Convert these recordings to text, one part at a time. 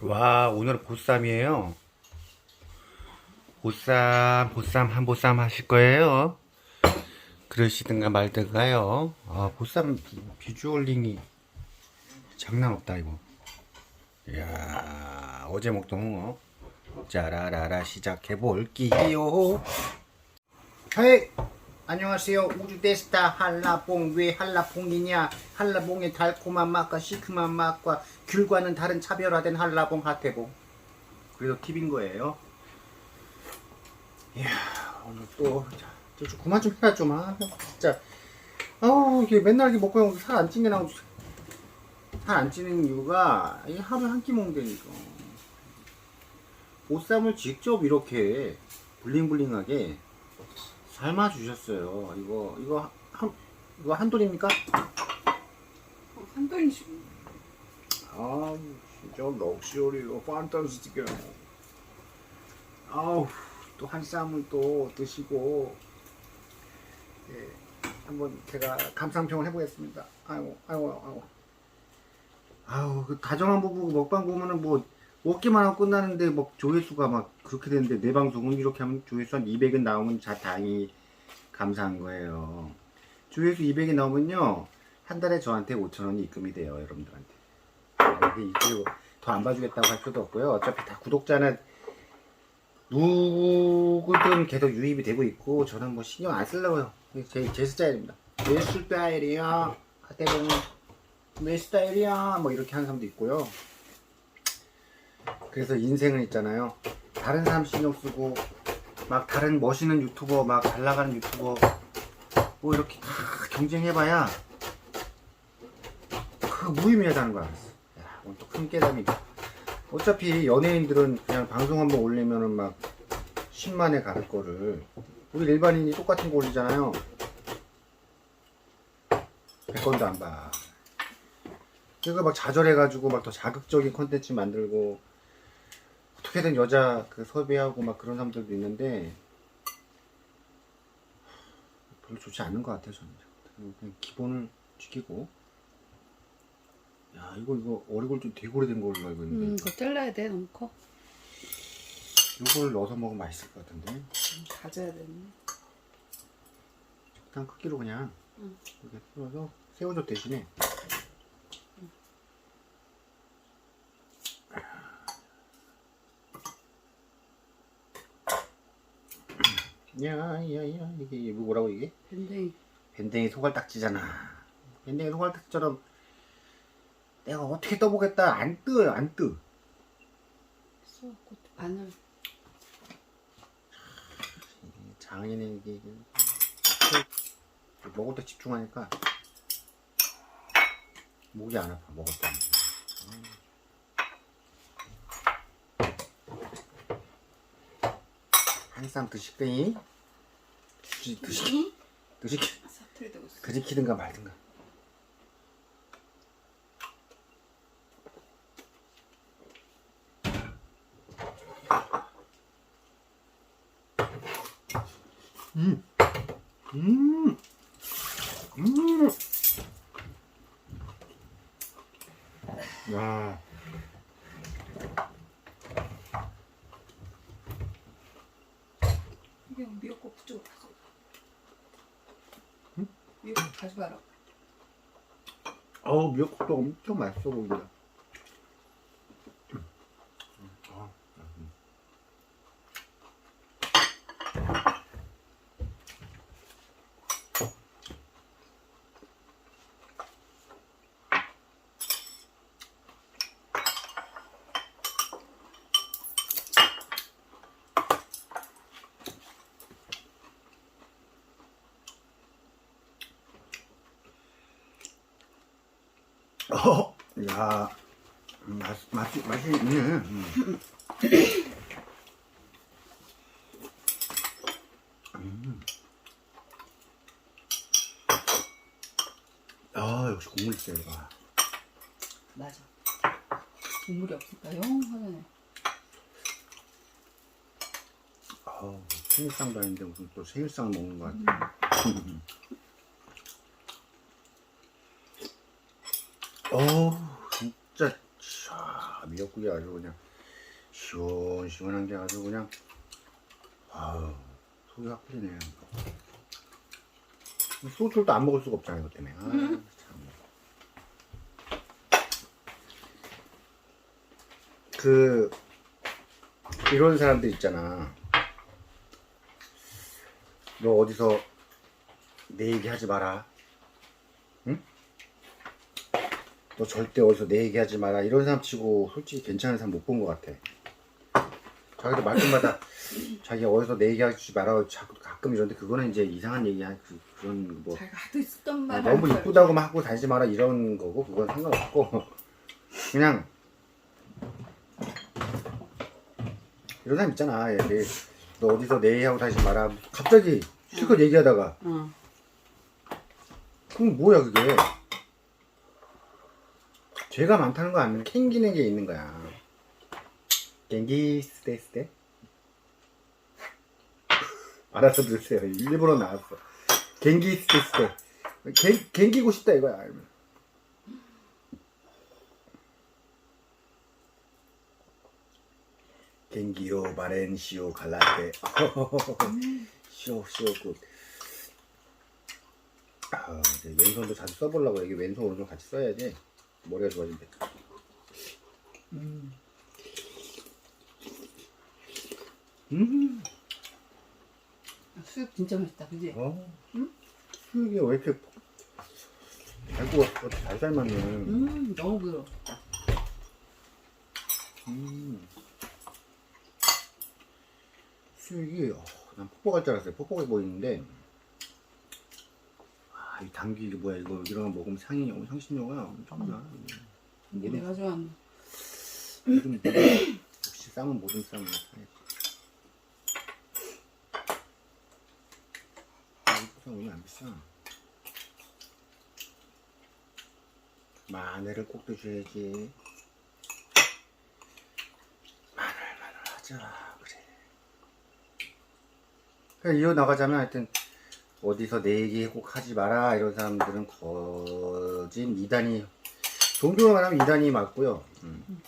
와 오늘은 보쌈이에요. 보쌈 보쌈 한 보쌈 하실 거예요. 그러시든가 말든가요. 아 보쌈 비- 비주얼링이 장난 없다 이거. 이야 어제 먹던 홍어. 짜라라라 시작해 볼게요. 헤이 안녕하세요. 우주대스타 한라봉. 왜 한라봉이냐? 한라봉의 달콤한 맛과 시큼한 맛과 귤과는 다른 차별화된 한라봉 하태봉. 그래서 팁인 거예요. 이야 오늘 또 자, 저좀 그만 좀 해라 좀 아, 진짜 아우 이게 맨날 이렇게 먹고 살 안 찌게 나오고 살안 찌는 이유가 이 하루에 한 끼 먹는다니까. 보쌈을 직접 이렇게 블링블링하게 삶아 주셨어요. 이거 이거 한 이거 한 돈입니까? 한 돈이지. 아 진짜 럭셔리로 판타스틱해요. 아우 또 한 쌈을 또 드시고 예 한번 제가 감상평을 해보겠습니다. 아이고 아이고 아이고 아우 그 다정한 부부 먹방 보면은 뭐 먹기만 하고 끝나는데 뭐 조회수가 막 그렇게 되는데 내 방송은 이렇게 하면 조회수 한 200은 나오면 자 다행히 감사한 거예요. 조회수 200이 나오면요 한 달에 저한테 5천 원이 입금이 돼요 여러분들한테. 이게 더안 봐주겠다고 할 필요도 없고요. 어차피 다 구독자는 누구든 계속 유입이 되고 있고 저는 뭐 신경 안 쓰려고요. 제, 제 스타일입니다. 내 스타일이야. 하대봉은 내 스타일이야. 뭐 이렇게 하는 사람도 있고요. 그래서 인생은 있잖아요. 다른 사람 신경 쓰고 막 다른 멋있는 유튜버 막 잘 나가는 유튜버 뭐 이렇게 다 경쟁해봐야 그 무의미하다는 걸 알았어. 야, 오늘 또큰 깨달음이. 어차피 연예인들은 그냥 방송 한번 올리면은 막 10만에 갈 거를 우리 일반인이 똑같은 거 올리잖아요. 100건도 안 봐. 그러니까 막 좌절해가지고 막 더 자극적인 컨텐츠 만들고 어떻게든 여자 그 섭외하고 막 그런 사람들도 있는데 별로 좋지 않은 것 같아요 저는 그냥 기본을 지키고 야 이거 이거 어리골 좀 되게 오래된 걸로 알고 있는데 음, 그거 잘라야 돼. 너무 커. 이걸 넣어서 먹으면 맛있을 것 같은데 음, 가져야 되네. 적당 크기로 그냥 응. 이렇게 썰어서 새우젓 대신에 야야야 이게 이게 뭐라고 이게 밴댕이. 밴댕이 소갈딱지잖아 밴댕이 소갈딱지처럼 내가 어떻게 떠보겠다 안 떠요 안떠 마늘. 장인의 이게 이게 먹을 때 집중하니까 목이 안 아파 먹을 때. 한쌈 드실거니? 드시 드시 드시 사투리 되고 있어. 그리키든가 말든가. 음, 음, 음. 야, 이게 미역국 그쪽으로 가져. 응? 미역국 가져가라. 어우 미역국도 엄청 맛있어 보인다. 음. 아, 음. 어, 야, 음, 맛, 맛이, 맛이 있네. 음. 음. 아, 역시 국물 있어야 돼. 맞아. 국물이 영 하네. 아, 생일상도 아닌데 무슨 또 생일상을 먹는 것 같아. 어, 진짜 시원해. 미역국이 아주 그냥 시원시원한 게 아주 그냥 아우 속이 확 풀리네 소주를 또 안 먹을 수가 없잖아요 이것 때문에 아, 참. 그 이런 사람들 있잖아 너 어디서 내 얘기 하지 마라 응? 너 절대 어디서 내 얘기 하지 마라. 이런 사람 치고 솔직히 괜찮은 사람 못 본 것 같아. 자기도 말끝마다 자기 어디서 내 얘기 하지 마라 자꾸 가끔 이런데 그거는 이제 이상한 얘기 한 그, 그런 뭐 자기가 하도 있었던 말 아, 너무 이쁘다고만 하고 다니지 마라 이런 거고 그건 상관없고. 그냥 이런 사람 있잖아 얘, 너 어디서 내 얘기하고 다니지 마라. 갑자기 실컷 얘기하다가. 응. 그럼 뭐야 그게 죄가 많다는 거 아니면 캥기는 게 있는 거야. 갱기 스테 스테 알아서 들으세요. 일부러 나왔어. 갱기 스테 스테 갱, 갱기고 싶다 이거야 갱기요 바렌시오 갈라테 쇼 쇼 굿. 아, 왼손도 자주 써보려고 이게 왼손 오른손 같이 써야지 머리가 좋아진대. 음. 음. 수육 진짜 맛있다 그지? 어. 응? 수육이 왜 이렇게 잘 구웠어? 잘 삶았네. 음 너무 부드럽다 음. 수육이 어, 난 퍽퍽할 줄 알았어요. 퍽퍽해 보이는데 아, 이 당귀 이게 뭐야 이거 이런 거 먹으면 상이 향신료가 엄청나. 이게 내가 좋아하는 모든 모든- 역시 쌈은 모든 쌈을 사야지. 아, 이쌈 오늘 안 비싸. 마늘을 꼭 드셔야지. 마늘 마늘 하자 그래. 그냥 이어 나가자면 하여튼 어디서 내 얘기 꼭 하지 마라 이런 사람들은 거진 이단이 종교가 말하면 이단이 맞고요. 음.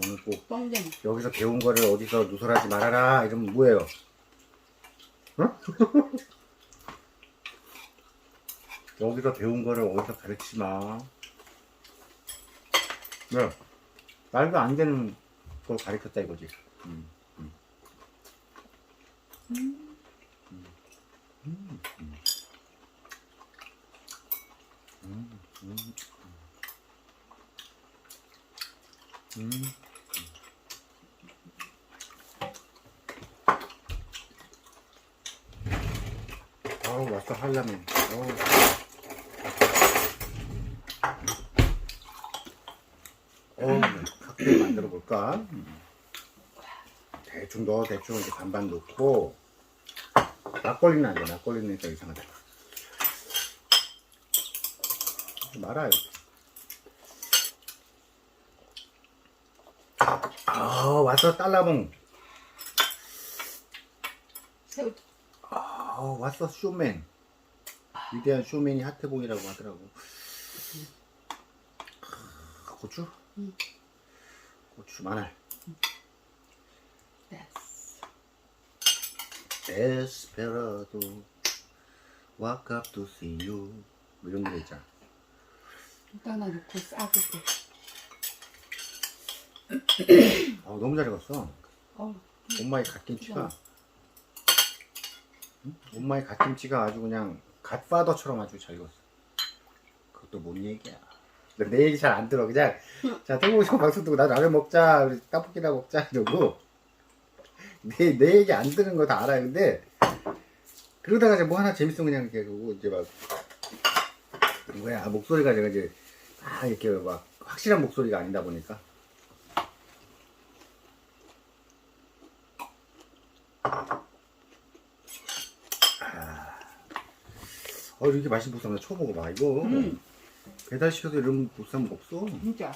너는 꼭 뻥쟁이 여기서 배운 거를 어디서 누설하지 말아라 이러면 뭐예요? 어? 여기서 배운 거를 어디서 가르치지 마. 왜? 말도 안 되는 걸 가르쳤다 이거지. 음, 음. 음, 음, 음. 음, 음, 음. 음. 아우 맛있어 한라면 아우. 어, 칵테일 만들어 볼까? 대충 넣어 대충 이제 반반 넣고 막걸리는 안 돼. 막걸리는 더 이상하다. 말아요. 아 왔어 딸라봉. 새우 아 왔어 쇼맨. 위대한 쇼맨이 하트봉이라고 하더라고. 아, 고추? 응. 고추 마늘. 됐어 Desperado, walk up to see you. 뭐 이런 노래 있잖아. 또 하나 넣고 또 아, 너무 잘 익었어. 어, 엄마의 갓김치가. 응? 엄마의 갓김치가 아주 그냥 갓파더처럼 아주 잘 익었어. 그것도 뭔 얘기야. 내 얘기 잘 안 들어. 그냥, 자, 태국에서 방송 듣고 나 라면 먹자. 우리 떡볶이나 먹자. 이러고. 내, 내 얘기 안 듣는 거 다 알아요. 근데, 그러다가 이제 뭐 하나 재밌으면 그냥 이렇게 그러고 이제 막, 뭐야, 목소리가 제가 이제, 아, 이렇게 막, 확실한 목소리가 아니다 보니까. 어, 이렇게 맛있는 보쌈 나 처음 먹어봐. 이거 음. 배달시켜서 이런 보쌈 없어. 진짜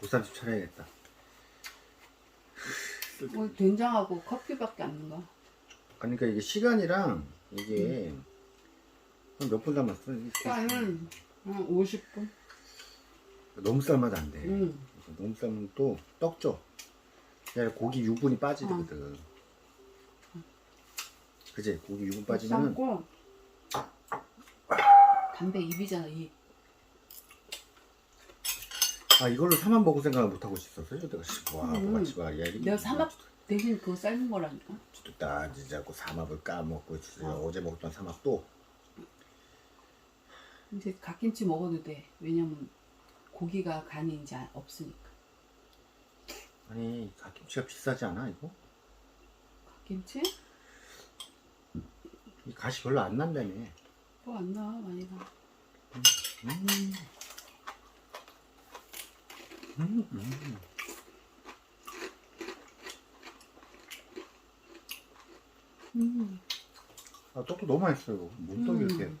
보쌈집 차려야겠다. 뭐 된장하고 커피밖에 안 넣어 그러니까 이게 시간이랑 이게 한 몇 분 남았어? 이게 시간은 한 50분 너무 삶아도 안 돼. 음. 너무 삶으면 또 떡져. 그냥 고기 유분이 빠지거든. 그지? 고기 유분 빠지면은 삶고 담배 입이잖아 입. 아 이걸로 삼합 먹을 생각을 못 하고 있었어요. 내가 씨, 와, 음. 뭐가 씨발 야 이게 내가 삼합 대신 그거 삶은 거라니까. 나 진짜 그 삼합을 까먹고 진짜 어. 어제 먹었던 삼합도 이제 갓김치 먹어도 돼. 왜냐면 고기가 간이 이제 없으니까. 아니 갓김치가 비싸지 않아 이거? 갓김치? 이 가시 별로 안 난다며. 뭐 안 나, 많이 나. 음. 음, 음. 음. 아 떡도 너무 맛있어요. 이거. 뭔 떡이 이렇게 음.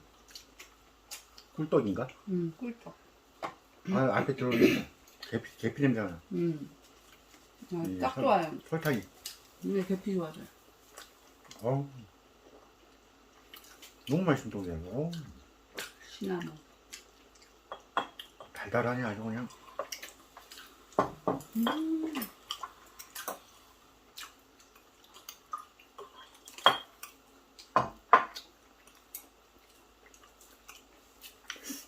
꿀떡인가? 음, 꿀떡. 아 앞에 들어오는 계피 계피 냄새가 나. 음. 아, 이 딱 설- 좋아요. 설탕이. 근데 계피 좋아져요. 어. 너무 맛있는 떡이야. 어. 시나몬. 달달하니 아주 그냥. 음.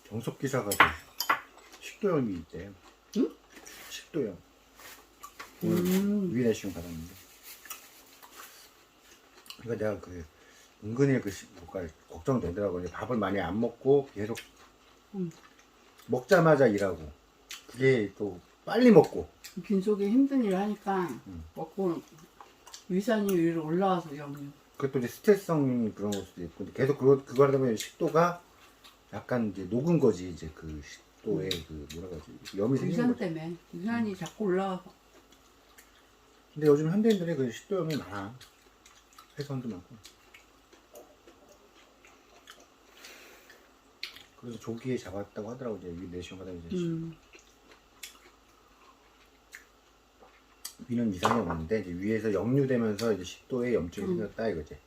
정석 기사가 식도염이 있대. 응? 식도염. 오늘 음. 위내시경 받았는데. 그러니까 내가 그 은근히 그 시- 뭐가 걱정되더라고. 이제 밥을 많이 안 먹고 계속 음. 먹자마자 일하고 그게 또 빨리 먹고 빈속에 힘든 일을 하니까 음. 먹고 위산이 위로 올라와서 영유. 그것도 이제 스트레스성 그런 걸 수도 있고 근데 계속 그거 그거 하다 보면 식도가 약간 이제 녹은 거지 이제 그 식도에 그 뭐라 그러지 염이 생기는 위산 거지. 때문에 위산이 자꾸 올라와서 근데 요즘 현대인들이 그 식도염이 많아. 회선도 많고. 그래서 조기에 잡았다고 하더라고 이제 위 내시경 가다 이제 음. 위는 이상이 없는데 이제 위에서 역류되면서 이제 식도에 염증이 음. 생겼다 이거지.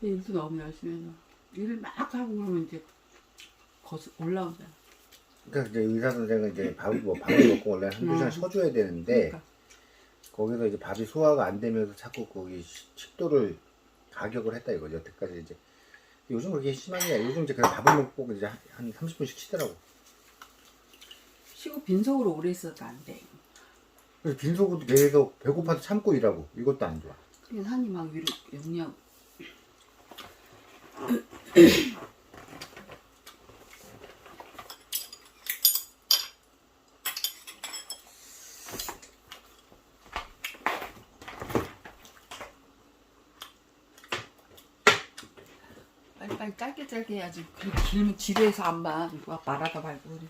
일도 너무 열심히 해서 일을 막 하고 그러면 이제 거스 올라오잖아. 그러니까 이제 의사 선생은 이제 밥, 뭐 밥을 먹고 원래 한두 시간 음. 쉬어줘야 되는데 그러니까 거기서 이제 밥이 소화가 안 되면서 자꾸 거기 시- 식도를 가격을 했다 이거죠. 여태까지 이제 요즘 그렇게 심한 게 아니라 요즘 이제 그냥 밥을 먹고 이제 한- 한 30분씩 쉬더라고. 쉬고 빈속으로 오래 있어도 안 돼. 그래서 빈속으로 계속 배고파도 참고 일하고 이것도 안 좋아. 그래서 산이 막 위로 영리하고 빨리빨리 짧게 짧게 해야지 그렇게 길면 지루해서 안 봐. 누가 말하다 말고 그래.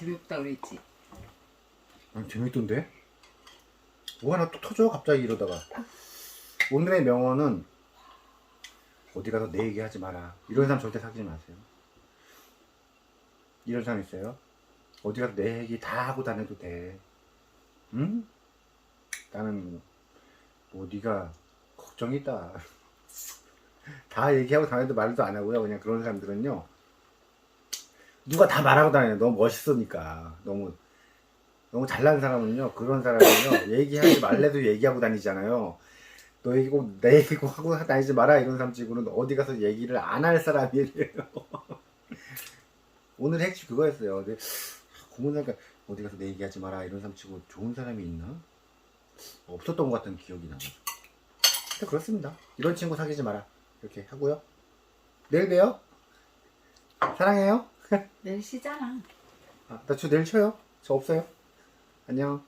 재미없다 그랬지. 아니, 재밌던데? 뭐 하나 또 터져 갑자기 이러다가. 오늘의 명언은 어디 가서 내 얘기 하지 마라. 이런 사람 절대 사귀지 마세요. 이런 사람 있어요? 어디 가서 내 얘기 다 하고 다녀도 돼. 응? 나는 뭐 네가 걱정이 있다. 다 얘기하고 다녀도 말도 안 하고요. 그냥 그런 사람들은요 누가 다 말하고 다녀요 너무 멋있으니까. 너무 너무 잘난 사람은요 그런 사람은요 얘기하지 말래도 얘기하고 다니잖아요. 너 얘기 꼭내 얘기 꼭 하고 다니지 마라 이런 사람 치고는 어디 가서 얘기를 안 할 사람이래요. 오늘 핵심 그거였어요. 근데 고문사니까 어디 가서 내 얘기하지 마라 이런 사람 치고 좋은 사람이 있나? 없었던 것 같은 기억이 나요 그렇습니다. 이런 친구 사귀지 마라. 이렇게 하고요. 내일 봬요. 사랑해요 내일 쉬잖아. 아, 나 저 내일 쉬어요. 저 없어요. 안녕